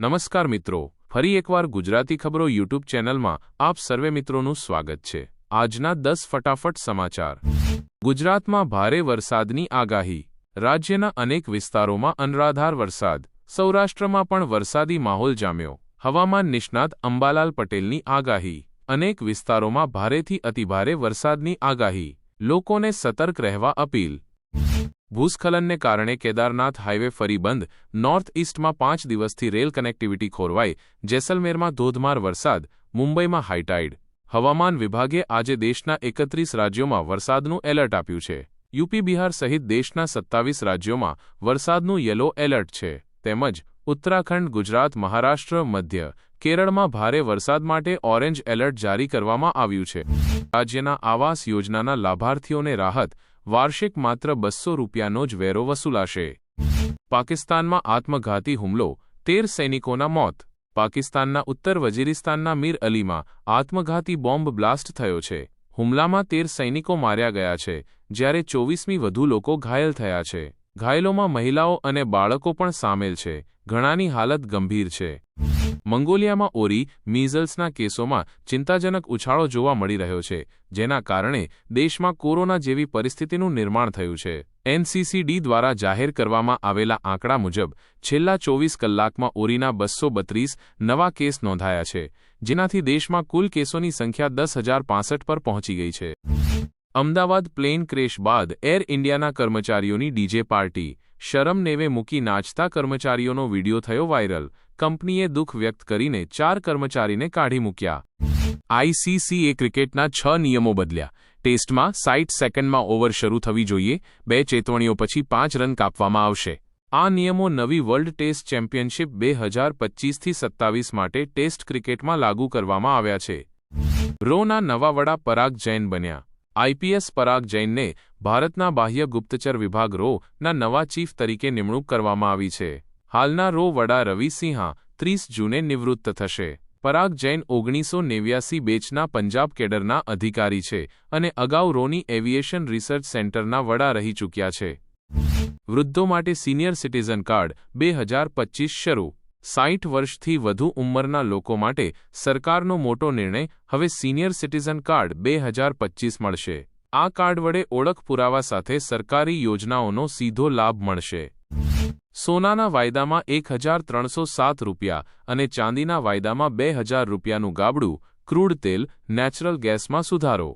નમસ્કાર મિત્રો, ફરી એકવાર ગુજરાતી ખબરો યુટ્યુબ ચેનલમાં આપ સર્વે મિત્રોનું સ્વાગત છે. આજના દસ ફટાફટ સમાચાર. ગુજરાતમાં ભારે વરસાદની આગાહી. રાજ્યના અનેક વિસ્તારોમાં અનરાધાર વરસાદ. સૌરાષ્ટ્રમાં પણ વરસાદી માહોલ જામ્યો. હવામાન નિષ્ણાત અંબાલાલ પટેલની આગાહી. અનેક વિસ્તારોમાં ભારેથી અતિભારે વરસાદની આગાહી. લોકોને સતર્ક રહેવા અપીલ. ભૂસ્ખલનને કારણે કેદારનાથ હાઇવે ફરી બંધ. નોર્થ ઇસ્ટમાં પાંચ દિવસથી રેલ કનેક્ટિવિટી ખોરવાઈ. જેસલમેરમાં ધોધમાર વરસાદ. મુંબઈમાં હાઈટાઇડ હવામાન વિભાગે આજે દેશના એકત્રીસ રાજ્યોમાં વરસાદનું એલર્ટ આપ્યું છે. યુપી, બિહાર સહિત દેશના સત્તાવીસ રાજ્યોમાં વરસાદનું યલો એલર્ટ છે. તેમજ ઉત્તરાખંડ, ગુજરાત, મહારાષ્ટ્ર, મધ્ય કેરળમાં ભારે વરસાદ માટે ઓરેન્જ એલર્ટ જારી કરવામાં આવ્યું છે. રાજ્યના આવાસ યોજનાના લાભાર્થીઓને રાહત. વાર્ષિક માત્ર બસો રૂપિયાનો જ વેરો વસૂલાશે. પાકિસ્તાનમાં આત્મઘાતી હુમલો, તેર સૈનિકોના મોત. પાકિસ્તાનના ઉત્તર વજીરિસ્તાનના મીર અલીમાં આત્મઘાતી બોમ્બ બ્લાસ્ટ થયો છે. હુમલામાં તેર સૈનિકો માર્યા ગયા છે, જ્યારે ચોવીસમી વધુ લોકો ઘાયલ થયા છે. ઘાયલોમાં મહિલાઓ અને બાળકો પણ સામેલ છે. ઘણાની હાલત ગંભીર છે. મંગોલિયામાં ઓરી મીઝલ્સના કેસોમાં ચિંતાજનક ઉછાળો જોવા મળી રહ્યો છે, જેના કારણે દેશમાં કોરોના જેવી પરિસ્થિતિનું નિર્માણ થયું છે. એનસીસીડી દ્વારા જાહેર કરવામાં આવેલા આંકડા મુજબ, છેલ્લા ચોવીસ કલાકમાં ઓરીના બસો બત્રીસ નવા કેસ નોંધાયા છે, જેનાથી દેશમાં કુલ કેસોની સંખ્યા દસ હજાર પર પહોંચી ગઈ છે. અમદાવાદ પ્લેન ક્રેશ બાદ એર ઇન્ડિયાના કર્મચારીઓની ડીજે પાર્ટી શરમ નેવે મૂકી નાચતા કર્મચારીઓનો વીડિયો થયો વાયરલ. કંપનીએ દુઃખ વ્યક્ત કરીને ચાર કર્મચારીને કાઢી મૂક્યા. આઈસીસીએ ક્રિકેટના છ નિયમો બદલ્યા. ટેસ્ટમાં સાઈઠ સેકન્ડમાં ઓવર શરૂ થવી જોઈએ. બે ચેતવણીઓ પછી પાંચ રન કાપવામાં આવશે. આ નિયમો નવી વર્લ્ડ ટેસ્ટ ચેમ્પિયનશિપ બે હજાર પચીસથી સત્તાવીસ માટે ટેસ્ટ ક્રિકેટમાં લાગુ કરવામાં આવ્યા છે. રોના નવા વડા પરાગ જૈન બન્યા. આઈપીએસ પરાગ જૈનને ભારતના બાહ્ય ગુપ્તચર વિભાગ રો ના નવા ચીફ તરીકે નિમણૂક કરવામાં આવી છે. હાલના રો વડા રવિ સિંહા ત્રીસ જૂને નિવૃત્ત થશે. પરાગ જૈન ઓગણીસો નેવ્યાસી બેચના પંજાબ કેડરના અધિકારી છે અને અગાઉ રોની એવિએશન રિસર્ચ સેન્ટરના વડા રહી ચૂક્યા છે. વૃદ્ધો માટે સિનિયર સિટીઝન કાર્ડ બે શરૂ સાઠ વર્ષથી વધુ ઉંમરના લોકો માટે સરકારનો મોટો નિર્ણય હવે સિનિયર સિટીઝન કાર્ડ બે હજાર મળશે. આ કાર્ડ વડે ઓળખ પુરાવા સાથે સરકારી યોજનાઓનો સીધો લાભ મળશે. સોનાના વાયદામાં એક હજાર ત્રણસો સાત રૂપિયા અને ચાંદીના વાયદામાં બે હજાર રૂપિયાનું ગાબડું, ક્રૂડ તેલ, નેચરલ ગેસમાં સુધારો.